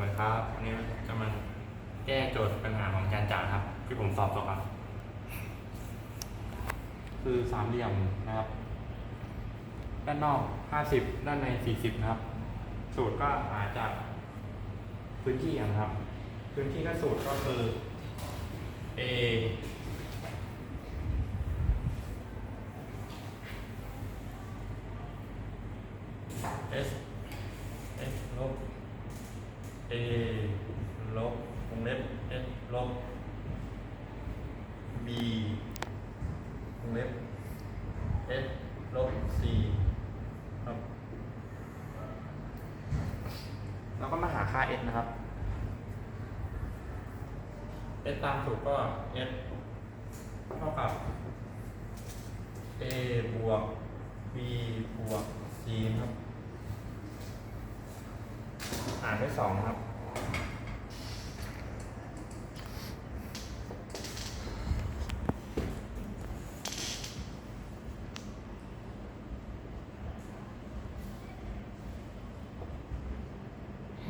วัสดีครับวันนี้จะมาแก้โจทย์ปัญหาของอาจารย์จ่าครับ ที่ผมสอบตกครับ คือสามเหลี่ยมนะครับ ด้านนอกห้าสิบด้านในสี่สิบนะครับ สูตรก็หาจากพื้นที่นะครับ พื้นที่ก็สูตรก็คือ a s s ลบ a ลบวงเล็บ s ลบ b ว งเล็บ s ลบ c ครับ แล้วก็มาหาค่า s นะครับ s ตามสูตรก็ s เท่ากับ a บวก b บวก c ครับหารด้วยสองครับ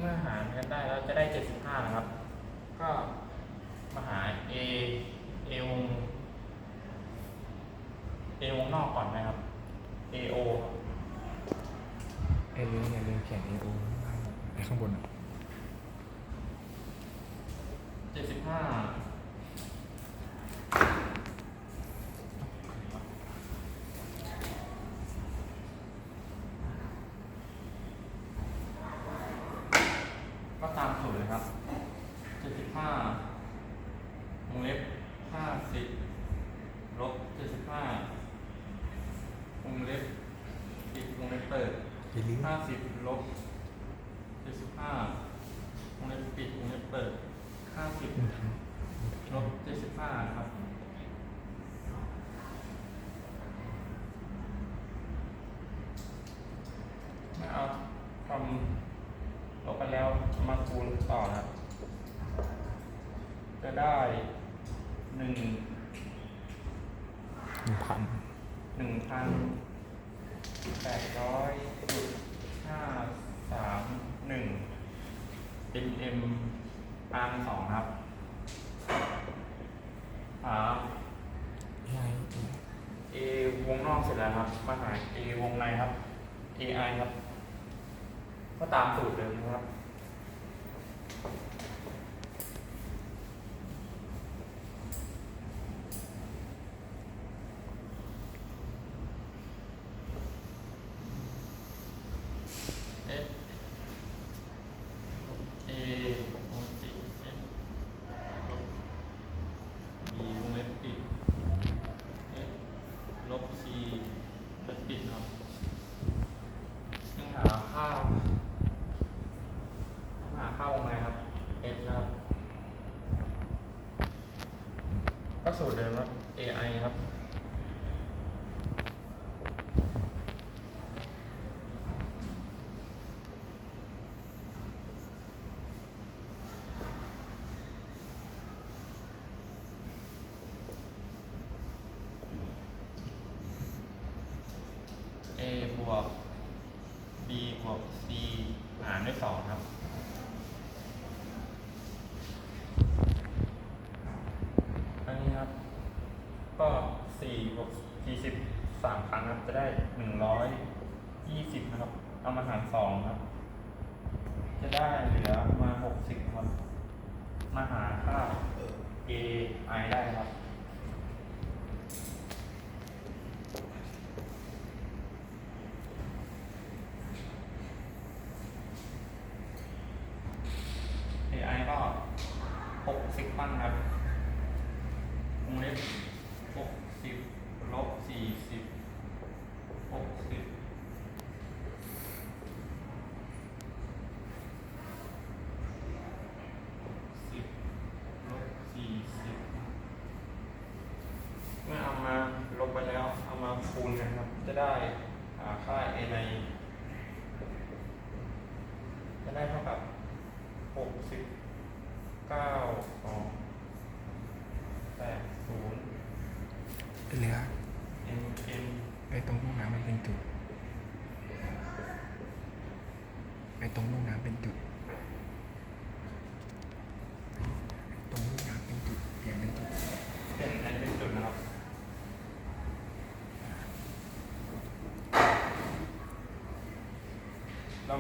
เมื่อหาร กันได้แล้วจะได้ 75 นะครับ ก็มาหา a a วง a วงนอกก่อนนะครับ a o เอลืมอย่าลืมเขียน AO ไอ้ข้างบนอะ75 ก็ตามสูตรเลยครับ 75วงเล็บ 50 ลบ 75วงเล็บปิดวงเล็บเปิ ดอย่าลืม50ลบ75วงเล็บปิดวงเล็บเปิด50ลบ 75 ครับ ไม่เอาทำลบไปแล้วมาคูณต่อนะครับ จะได้หนึ่ง หนึ่งพัน หนึ่งพันแปดร้อยจุดห้าสามหนึ่ง mm อามสองครับหาใช่ A วงนอกเสร็จแล้วครับ มาหา A วงในครับ AI ครับ ก็ตามสูตรเดิมนะครับ S A วงจิ S ลบ B วงเล็บปิด S ลบ C จะปิดครับยังหาค่าหาค่าวงในครับ S นะครับ ก็สูตรเดิมครับ AI ครับ A บวก B บวก C หารด้วยสองครับ อันนี้ครับ ก็สี่บวกสี่สิบสามครั้งครับ จะได้หนึ่งร้อยยี่สิบนะครับ เอามาหารสองครับ จะได้เหลือมาหกสิบครับ มาหาค่า A I ได้ครับ AI ก็หกสิบปั้นครับวงเล็บหกสิบลบสี่สิบหกสิบสิบลบสี่สิบเมื่อเอามาลบไปแล้ว เอามาคูณกันครับ จะได้หาค่า a ใน จะได้เท่ากับหกสิบเก้าสองแปดศูนย์ เหลือ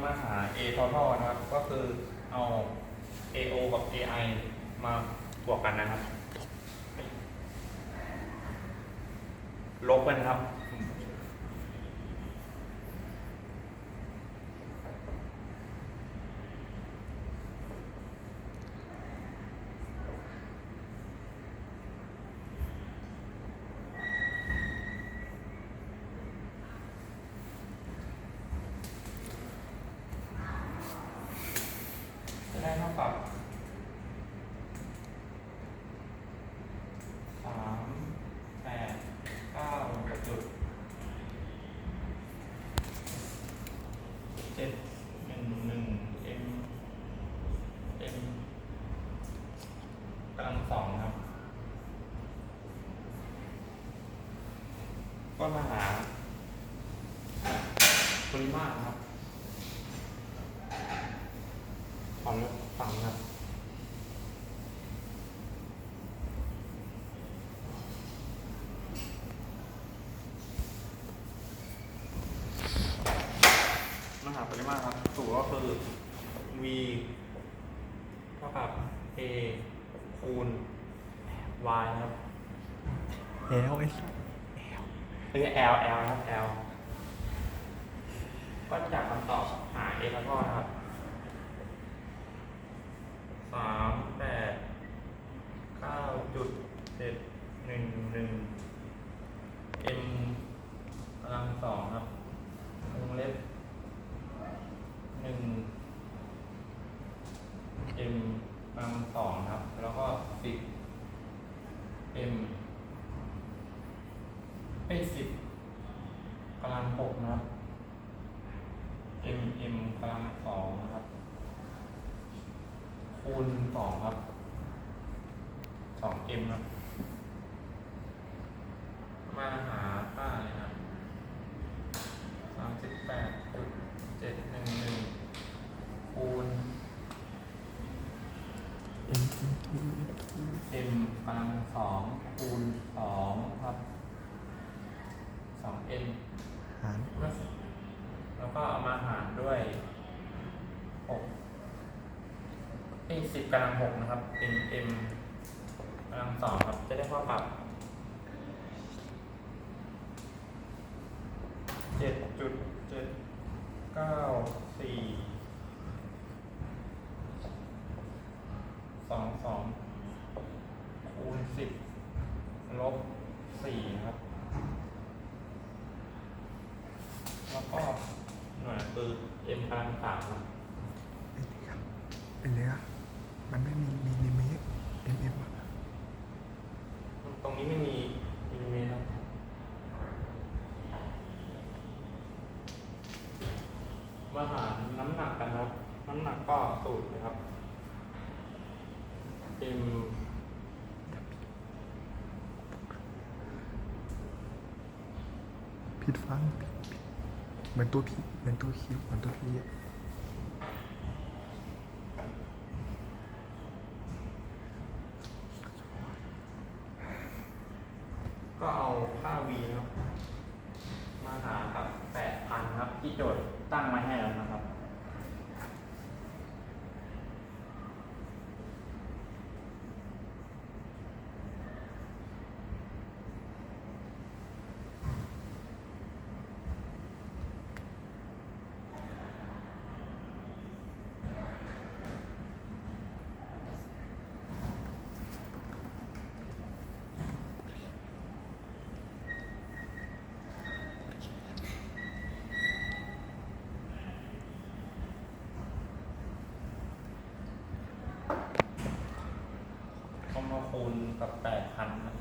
m m total นะครับ ก็คือเอา AO กับ AI มาบวกกันนะครับ ลบกันะครับ จะได้เท่ากับสามแปดเก้าจุดเจ็ดหนึ่งหนึ่งเอ็มเอ็มกำลังสองครับ ก็มาหาปริมาตรครับความฟังครับ มหาปริมาตรครับ สูตรก็คือ v เท่ากับ a คูณ y นะครับเอลไอ้คือ l l นะครับ l ก็จากคำตอบหา a แล้วก็นะครับสามแปดเก้าจุดเจ็ดหนึ่งหนึ่ง m กำลังสองครับวงเล็บหนึ่ง m กำลังสองครับ แล้วก็สิบ m เป็นสิบกำลังหกนะครับ m m กำลังสองนะครับ คูณสองครับสองเอ็มครับ มาหาค่าเลยครับสามสิบแปดจุดเจ็ดหนึ่งหนึ่งคูณเอ็มเอ็มกำลังสองคูณสองครับสองเอ็มหารแล้วก็เอามาหารด้วยหก เอ้สิบกำลังหกนะครับ m m กำลังสองครับ จะได้เท่ากับเจ็ดจุดเจ็ดเก้าสี่สองสองคูณสิบลบสี่ครับ แล้วก็หน่วยคือ m กำลังสามครับไอ้เนี้ยมันไม่มีมิลลิเมตรเอ็มเอ็มอะ ตรงนี้ไม่มีมิลลิเมตรครับ มาหารน้ำหนักกันครับ น้ำหนักก็สูตรนะครับ m ผิดฟังเหมือนตัวพีเหมือนตัวคิวเหมือนตัวพีอะ ก็เอาค่า v นะครับ มาหากับแปดพันครับ ที่โจทย์ตั้งมาให้แล้วนะครับ คูณกับแปดพันนะ